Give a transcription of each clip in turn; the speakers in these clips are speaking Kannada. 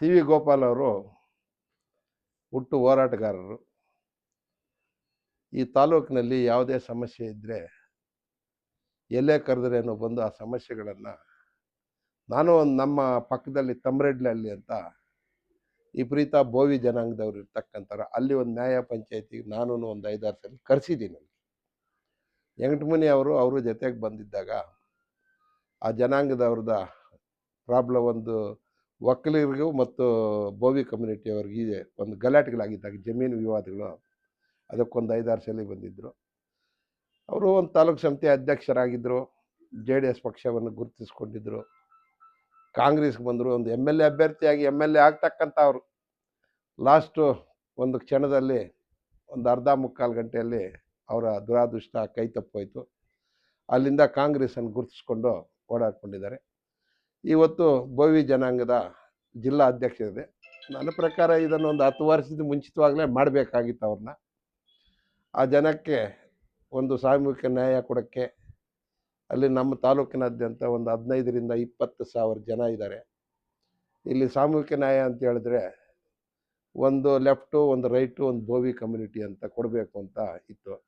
ಸಿ. ವಿ. ಗೋಪಾಲ್ ಅವರು ಹುಟ್ಟು ಹೋರಾಟಗಾರರು. ಈ ತಾಲೂಕಿನಲ್ಲಿ ಯಾವುದೇ ಸಮಸ್ಯೆ ಇದ್ದರೆ ಎಲ್ಲೇ ಕರೆದ್ರೇನೋ ಬಂದು ಆ ಸಮಸ್ಯೆಗಳನ್ನು ನಾನು ನಮ್ಮ ಪಕ್ಕದಲ್ಲಿ ತಮ್ರೆಡ್ಲಲ್ಲಿ ಅಂತ ವಿಪರೀತ ಬೋವಿ ಜನಾಂಗದವ್ರು ಇರ್ತಕ್ಕಂಥವ್ರು, ಅಲ್ಲಿ ಒಂದು ನ್ಯಾಯ ಪಂಚಾಯತಿಗೆ ನಾನು ಒಂದು ಐದಾರು ಸಲ ಕರೆಸಿದ್ದೀನಿ ವೆಂಕಟಮುನಿ ಅವರು ಅವರು ಜೊತೆಗೆ ಬಂದಿದ್ದಾಗ ಆ ಜನಾಂಗದವ್ರದ ಪ್ರಾಬ್ಲಮ್ ಒಂದು ಒಕ್ಕಲಿಗರಿಗೂ ಮತ್ತು ಬೋವಿ ಕಮ್ಯುನಿಟಿಯವ್ರಿಗೆ ಒಂದು ಗಲಾಟೆಗಳಾಗಿದ್ದಾಗ ಜಮೀನು ವಿವಾದಗಳು ಅದಕ್ಕೊಂದು ಐದಾರು ಸಲ ಬಂದಿದ್ದರು. ಅವರು ಒಂದು ತಾಲೂಕು ಸಮಿತಿ ಅಧ್ಯಕ್ಷರಾಗಿದ್ದರು. ಜೆ ಡಿ ಎಸ್ ಪಕ್ಷವನ್ನು ಗುರುತಿಸ್ಕೊಂಡಿದ್ದರು. ಕಾಂಗ್ರೆಸ್ಗೆ ಬಂದರು. ಒಂದು ಎಂ ಎಲ್ ಎ ಅಭ್ಯರ್ಥಿಯಾಗಿ ಎಂ ಎಲ್ ಎ ಆಗ್ತಕ್ಕಂಥ ಅವರು. ಲಾಸ್ಟು ಒಂದು ಕ್ಷಣದಲ್ಲಿ ಒಂದು ಅರ್ಧ ಮುಕ್ಕಾಲು ಗಂಟೆಯಲ್ಲಿ ಅವರ ದುರಾದೃಷ್ಟ ಕೈ ತಪ್ಪೋಯ್ತು. ಅಲ್ಲಿಂದ ಕಾಂಗ್ರೆಸನ್ನು ಗುರುತಿಸ್ಕೊಂಡು ಓಡಾಡ್ಕೊಂಡಿದ್ದಾರೆ. ಇವತ್ತು ಬೋವಿ ಜನಾಂಗದ ಜಿಲ್ಲಾ ಅಧ್ಯಕ್ಷ ಇದೆ. ನನ್ನ ಪ್ರಕಾರ ಇದನ್ನು ಒಂದು ಹತ್ತು ವರ್ಷದ ಮುಂಚಿತವಾಗಲೇ ಮಾಡಬೇಕಾಗಿತ್ತು ಅವ್ರನ್ನ. ಆ ಜನಕ್ಕೆ ಒಂದು ಸಾಮೂಹಿಕ ನ್ಯಾಯ ಕೊಡೋಕ್ಕೆ ಅಲ್ಲಿ ನಮ್ಮ ತಾಲೂಕಿನಾದ್ಯಂತ ಒಂದು ಹದಿನೈದರಿಂದ ಇಪ್ಪತ್ತು ಸಾವಿರ ಜನ ಇದ್ದಾರೆ. ಇಲ್ಲಿ ಸಾಮೂಹಿಕ ನ್ಯಾಯ ಅಂತ ಹೇಳಿದ್ರೆ ಒಂದು ಲೆಫ್ಟು, ಒಂದು ರೈಟು, ಒಂದು ಬೋವಿ ಕಮ್ಯುನಿಟಿ ಅಂತ ಕೊಡಬೇಕು ಅಂತ ಇತ್ತು.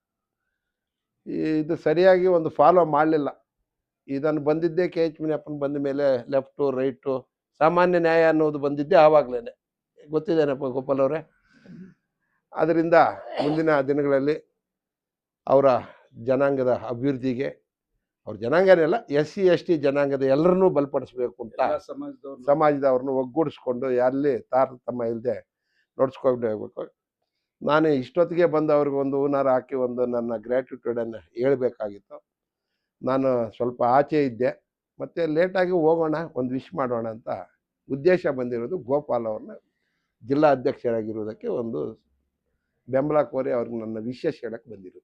ಇದು ಸರಿಯಾಗಿ ಒಂದು ಫಾಲೋ ಮಾಡಲಿಲ್ಲ. ಇದನ್ನು ಬಂದಿದ್ದೇ ಕೆ ಎಚ್ ಮುನಿಯಪ್ಪನ ಬಂದ ಮೇಲೆ ಲೆಫ್ಟು ರೈಟು ಸಾಮಾನ್ಯ ನ್ಯಾಯ ಅನ್ನೋದು ಬಂದಿದ್ದೆ ಆವಾಗಲೇ ಗೊತ್ತಿದ್ದೇನಪ್ಪ ಗೋಪಾಲ್ ಅವರೇ? ಅದರಿಂದ ಮುಂದಿನ ದಿನಗಳಲ್ಲಿ ಅವರ ಜನಾಂಗದ ಅಭಿವೃದ್ಧಿಗೆ ಅವ್ರ ಜನಾಂಗನೇ ಅಲ್ಲ ಎಸ್ ಸಿ ಎಸ್ ಟಿ ಜನಾಂಗದ ಎಲ್ಲರನ್ನೂ ಬಲಪಡಿಸ್ಬೇಕು ಅಂತ ಸಮಾಜದವ್ರನ್ನ. ಸಮಾಜದವ್ರನ್ನ ಒಗ್ಗೂಡಿಸ್ಕೊಂಡು ಎಲ್ಲಿ ತಾರತಮ್ಯ ಇಲ್ಲದೆ ನೋಡ್ಸ್ಕೊಂಡು ಹೋಗ್ಬೇಕು. ನಾನು ಇಷ್ಟೊತ್ತಿಗೆ ಬಂದು ಅವ್ರಿಗೆ ಒಂದು ಹೂನಾರ ಹಾಕಿ ಒಂದು ನನ್ನ ಗ್ರ್ಯಾಟಿಟ್ಯೂಡನ್ನು ಹೇಳ್ಬೇಕಾಗಿತ್ತು. ನಾನು ಸ್ವಲ್ಪ ಆಚೆ ಇದ್ದೆ. ಮತ್ತು ಲೇಟಾಗಿ ಹೋಗೋಣ, ಒಂದು ವಿಶ್ ಮಾಡೋಣ ಅಂತ ಉದ್ದೇಶ ಬಂದಿರೋದು ಗೋಪಾಲ್ ಅವ್ರನ್ನ ಜಿಲ್ಲಾ ಅಧ್ಯಕ್ಷರಾಗಿರೋದಕ್ಕೆ ಒಂದು ಬೆಂಬಲ ಕೋರಿ ಅವ್ರಿಗೆ ನನ್ನ ವಿಶೇಷ ಹೇಳಕ್ಕೆ ಬಂದಿರೋದು.